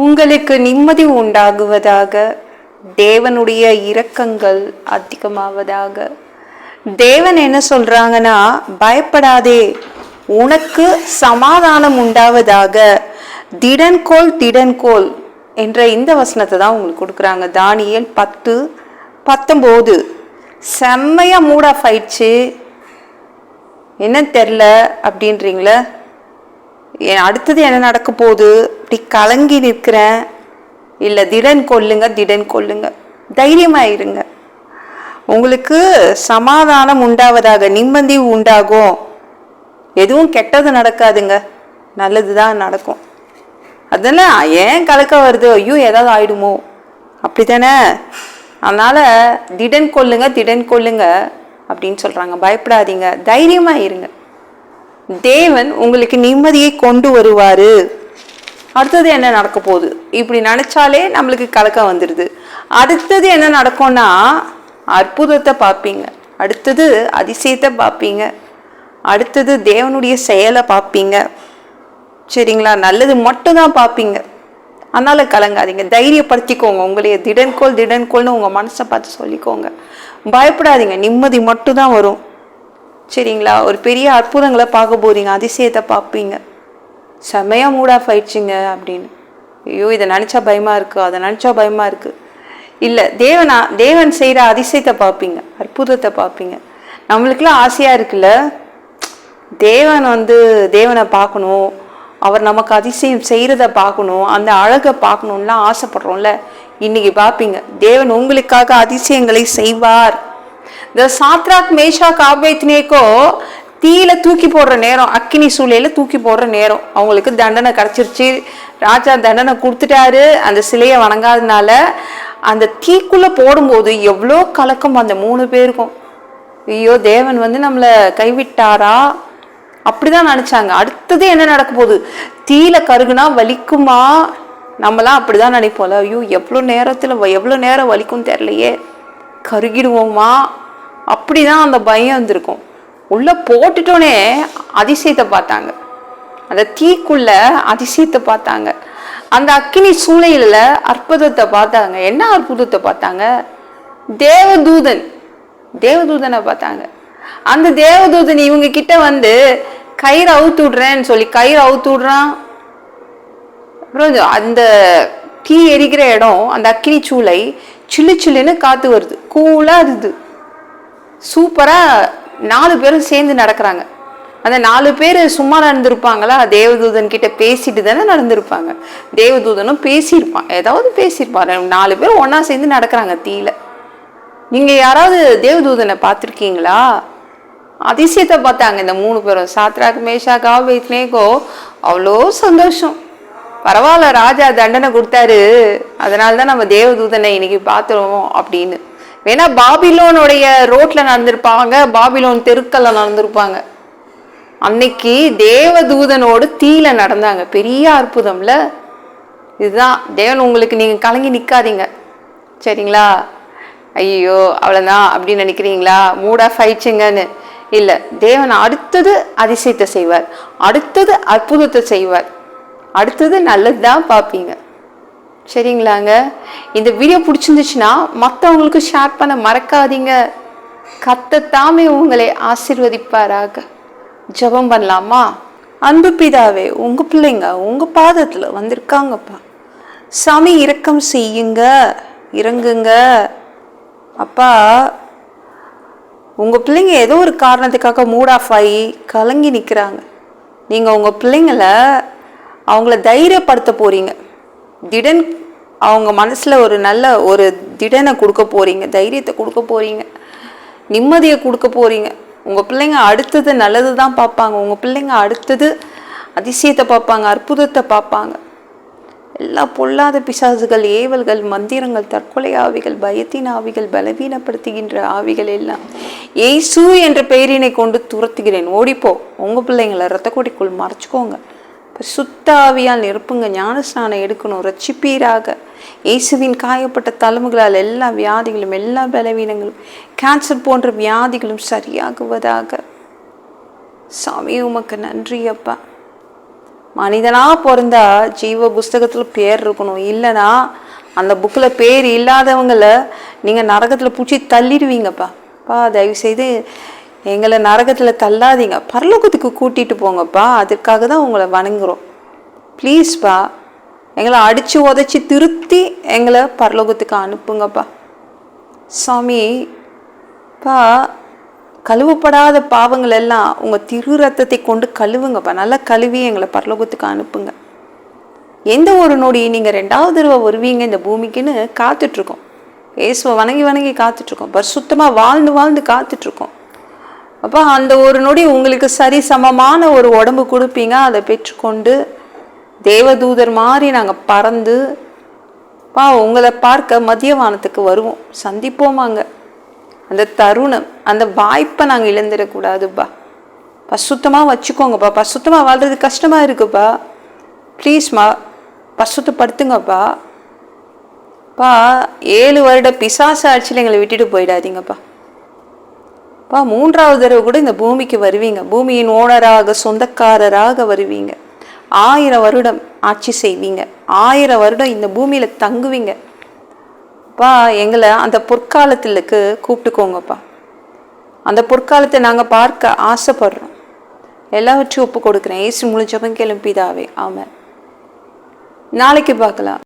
உங்களுக்கு நிம்மதி உண்டாகுவதாக தேவனுடைய இரக்கங்கள் அதிகமாவதாக. தேவன் என்ன சொல்றாங்கன்னா பயப்படாதே உனக்கு சமாதானம் உண்டாவதாக. திடன்கோல் திடன்கோல் என்ற இந்த வசனத்தை தான் உங்களுக்கு கொடுக்குறாங்க. தானியல் பத்து பத்தொம்போது. செம்மையா மூட் ஆஃப் ஆயிடுச்சு. என்னன்னு தெரில அப்படின்றீங்களே? அடுத்தது என்ன நடக்க போகுது? இப்படி கலங்கி நிற்கிறேன். இல்லை திடன் கொல்லுங்க திடன் கொல்லுங்க. தைரியமாக இருங்க உங்களுக்கு சமாதானம் உண்டாவதாக நிம்மதி உண்டாகும். எதுவும் கெட்டது நடக்காதுங்க. நல்லது தான் நடக்கும். அதெல்லாம் ஏன் கலக்க வருது? ஐயோ ஏதாவது ஆயிடுமோ? அப்படி தானே அதனால் திடன் கொல்லுங்க திடன் கொல்லுங்க அப்படின்னு சொல்கிறாங்க பயப்படாதீங்க. தைரியமாக இருங்க தேவன் உங்களுக்கு நிம்மதியை கொண்டு வருவார். அடுத்தது என்ன நடக்க போகுது? இப்படி நினச்சாலே நம்மளுக்கு கலக்கம் வந்துடுது அடுத்தது என்ன நடக்கும்னா அற்புதத்தை பார்ப்பீங்க. அடுத்தது அதிசயத்தை பார்ப்பீங்க. அடுத்தது தேவனுடைய செயலை பார்ப்பீங்க. சரிங்களா? நல்லது மட்டும்தான் பார்ப்பீங்க. அதனால் கலங்காதீங்க. தைரியப்படுத்திக்கோங்க. உங்களைய திடன்கோல் திடன்கோல்னு உங்கள் மனசை பார்த்து சொல்லிக்கோங்க. பயப்படாதீங்க. நிம்மதி மட்டும் தான் வரும். சரிங்களா? ஒரு பெரிய அற்புதங்களை பார்க்க போகிறீங்க அதிசயத்தை பார்ப்பீங்க. செம்மையாக மூட் ஆஃப் அப்படின்னு. ஐயோ இதை நினச்சா பயமாக இருக்குது அதை நினச்சா பயமாக இருக்குது இல்லை தேவனா தேவன் செய்கிற அதிசயத்தை பார்ப்பீங்க அற்புதத்தை பார்ப்பீங்க. நம்மளுக்கெல்லாம் ஆசையாக இருக்குல்ல? தேவன் வந்து தேவனை பார்க்கணும். அவர் நமக்கு அதிசயம் செய்கிறத பார்க்கணும். அந்த அழகை பார்க்கணுன்லாம் ஆசைப்படுறோம்ல. இன்னைக்கு பார்ப்பீங்க தேவன் உங்களுக்காக அதிசயங்களை செய்வார். இந்த சாத்ராக் மேஷா காபேத்னேக்கோ தீயில தூக்கி போடுற நேரம் அக்கினி சூழலில் தூக்கி போடுற நேரம். அவங்களுக்கு தண்டனை கிடச்சிருச்சு. ராஜா தண்டனை கொடுத்துட்டாரு. அந்த சிலையை வணங்காதனால அந்த தீக்குள்ளே போடும்போது எவ்வளோ கலக்கம் அந்த மூணு பேருக்கும். ஐயோ தேவன் வந்து நம்மளை கைவிட்டாரா? அப்படிதான் நினைச்சாங்க. அடுத்தது என்ன நடக்க போகுது? தீயில கருகுனா வலிக்குமா? நம்மலாம் அப்படிதான் நினைப்போம்ல. ஐயோ எவ்வளோ நேரத்தில் எவ்வளோ நேரம் வலிக்கும் தெரியலையே. கருகிடுவோமா? அப்படிதான் அந்த பயம் வந்திருக்கும். உள்ள போட்டுட்டோனே அதிசயத்தை பார்த்தாங்க. அந்த தீக்குள்ள அதிசயத்தை பார்த்தாங்க. அந்த அக்கினி சூளையில அற்புதத்தை பார்த்தாங்க. என்ன அற்புதத்தை பார்த்தாங்க? தேவதூதன். தேவதூதனை பார்த்தாங்க. அந்த தேவதூதன் இவங்க கிட்ட வந்து கயிறு அவுத்து விடுறேன்னு சொல்லி கயிறு அவுத்து விடுறான். அப்புறம் அந்த தீ எரிக்கிற இடம் அந்த அக்கினி சூளை சில்லு சில்லுன்னு காற்று வருது. கூலாக இருது. சூப்பராக நாலு பேரும் சேர்ந்து நடக்கிறாங்க. அந்த நாலு பேர் சும்மா நடந்திருப்பாங்களா? தேவதூதன் கிட்ட பேசிட்டு தானே நடந்திருப்பாங்க. தேவதூதனும் பேசியிருப்பான். ஏதாவது பேசியிருப்பாரு நாலு பேர் ஒன்றா சேர்ந்து நடக்கிறாங்க தீயில. நீங்கள் யாராவது தேவதூதனை பார்த்துருக்கீங்களா? அதிசயத்தை பார்த்தாங்க இந்த மூணு பேரும். சாத்ராக் மேஷாக் ஆபேத்னேகோ அவ்வளோ சந்தோஷம். பரவாயில்ல ராஜா தண்டனை கொடுத்தாரு. அதனால தான் நம்ம தேவதூதனை இன்னைக்கு பார்த்துருவோம் அப்படின்னு. வேணா பாபிலோனுடைய ரோட்ல நடந்திருப்பாங்க பாபிலோன் தெருக்கல்ல நடந்திருப்பாங்க. அன்னைக்கு தேவதூதனோடு தீல நடந்தாங்க. பெரிய அற்புதம்ல. இதுதான் தேவன் உங்களுக்கு நீங்க கலங்கி நிக்காதீங்க. சரிங்களா? ஐயோ அவ்வளோதான் அப்படின்னு நினைக்கிறீங்களா? மூட் ஃபைச்சுங்கன்னு இல்லை தேவன் அடுத்தது அதிசயத்தை செய்வார். அடுத்தது அற்புதத்தை செய்வார். அடுத்தது நல்லது தான் பார்ப்பீங்க. சரிங்களாங்க. இந்த வீடியோ பிடிச்சிருந்துச்சுன்னா மற்றவங்களுக்கு ஷேர் பண்ண மறக்காதீங்க. கத்தத்தாமே உங்களை ஆசிர்வதிப்பாராக. ஜெபம் பண்ணலாமா? அன்பு பிதாவே உங்கள் பிள்ளைங்க உங்கள் பாதத்தில் வந்திருக்காங்கப்பா. சாமி இரக்கம் செய்யுங்க. இறங்குங்க. அப்பா உங்கள் பிள்ளைங்க ஏதோ ஒரு காரணத்துக்காக மூட் ஆஃப் ஆகி கலங்கி நிற்கிறாங்க நீங்கள் உங்கள் பிள்ளைங்கள அவங்கள தைரியப்படுத்த போகிறீங்க திடன் அவங்க மனசில் ஒரு நல்ல ஒரு திடனை கொடுக்க போகிறீங்க தைரியத்தை கொடுக்க போகிறீங்க நிம்மதியை கொடுக்க போகிறீங்க உங்கள் பிள்ளைங்க அடுத்தது நல்லது தான் பார்ப்பாங்க. உங்கள் பிள்ளைங்க அடுத்தது அதிசயத்தை பார்ப்பாங்க அற்புதத்தை பார்ப்பாங்க. எல்லா பொல்லாத பிசாசுகள் ஏவல்கள் மந்திரங்கள் தற்கொலை ஆவிகள் பயத்தின் ஆவிகள் பலவீனப்படுத்துகின்ற ஆவிகள் எல்லாம் ஏசு என்ற பெயரினை கொண்டு துரத்துகிறேன். ஓடிப்போ. உங்கள் பிள்ளைங்களை ரத்த கொடிக்குள் மறைச்சிக்கோங்க. சுத்தாவியால் நிரப்புங்க ஞானஸ்நானம் எடுக்கணும் ரச்சிப்பீராக இயேசுவின் காயப்பட்ட தலைமுகளால் எல்லா வியாதிகளும் எல்லா பலவீனங்களும் கேன்சர் போன்ற வியாதிகளும் சரியாகுவதாக. சாமி உமக்கு நன்றி அப்பா. மனிதனாக பிறந்தா ஜீவ புஸ்தகத்தில் பேர் இருக்கணும். இல்லைன்னா அந்த புக்கில் பேர் இல்லாதவங்கள நீங்கள் நரகத்தில் பிடிச்சி தள்ளிடுவீங்கப்பா. பா தயவு செய்து எங்களை நரகத்தில் தள்ளாதீங்க. பரலோகத்துக்கு கூட்டிகிட்டு போங்கப்பா. அதுக்காக தான் உங்களை வணங்குறோம். ப்ளீஸ்ப்பா எங்களை அடித்து உதச்சி திருத்தி எங்களை பரலோகத்துக்கு அனுப்புங்கப்பா. சாமி பா கழுவப்படாத பாவங்கள் எல்லாம் உங்கள் திரு ரத்தத்தை கொண்டு கழுவுங்கப்பா. நல்லா கழுவி எங்களை பரலோகத்துக்கு அனுப்புங்க. எந்த ஒரு நொடி நீங்கள் ரெண்டாவது தடவை வருவீங்க இந்த பூமிக்குன்னு காத்துட்ருக்கோம் இயேசுவை வணங்கி வணங்கி காத்துட்ருக்கோம் பரிசுத்தமாக வாழ்ந்து வாழ்ந்து காத்துட்ருக்கோம் அப்போ அந்த ஒரு நொடி உங்களுக்கு சரி சமமான ஒரு உடம்பு கொடுப்பீங்க. அதை பெற்றுக்கொண்டு தேவதூதர் மாதிரி நாங்கள் பறந்து பா உங்களை பார்க்க மதியவானத்துக்கு வருவோம். சந்திப்போமாங்க அந்த தருணம் அந்த வாய்ப்பை நாங்கள் இழந்துடக்கூடாதுப்பா. பசுத்தமாக வச்சுக்கோங்கப்பா. பசுத்தமாக வாழ்றது கஷ்டமாக இருக்குப்பா. ப்ளீஸ்மா பசுத்தப்படுத்துங்கப்பா. பா ஏழு வருட பிசாச ஆட்சியில் எங்களை விட்டுட்டு போயிடாதீங்கப்பா. பா மூன்றாவது தடவை கூட இந்த பூமிக்கு வருவீங்க. பூமியின் ஓனராக சொந்தக்காரராக வருவீங்க. ஆயிரம் வருடம் ஆட்சி செய்வீங்க. ஆயிரம் வருடம் இந்த பூமியில் தங்குவீங்க. அப்பா எங்களை அந்த பொற்காலத்திலுக்கு கூப்பிட்டுக்கோங்கப்பா. அந்த பொற்காலத்தை நாங்கள் பார்க்க ஆசைப்படுறோம். எல்லாவற்றையும் ஒப்பு கொடுக்குறேன். ஏசு முழிச்சவன் கிளம்பிதாவே ஆமாம் நாளைக்கு பார்க்கலாம்.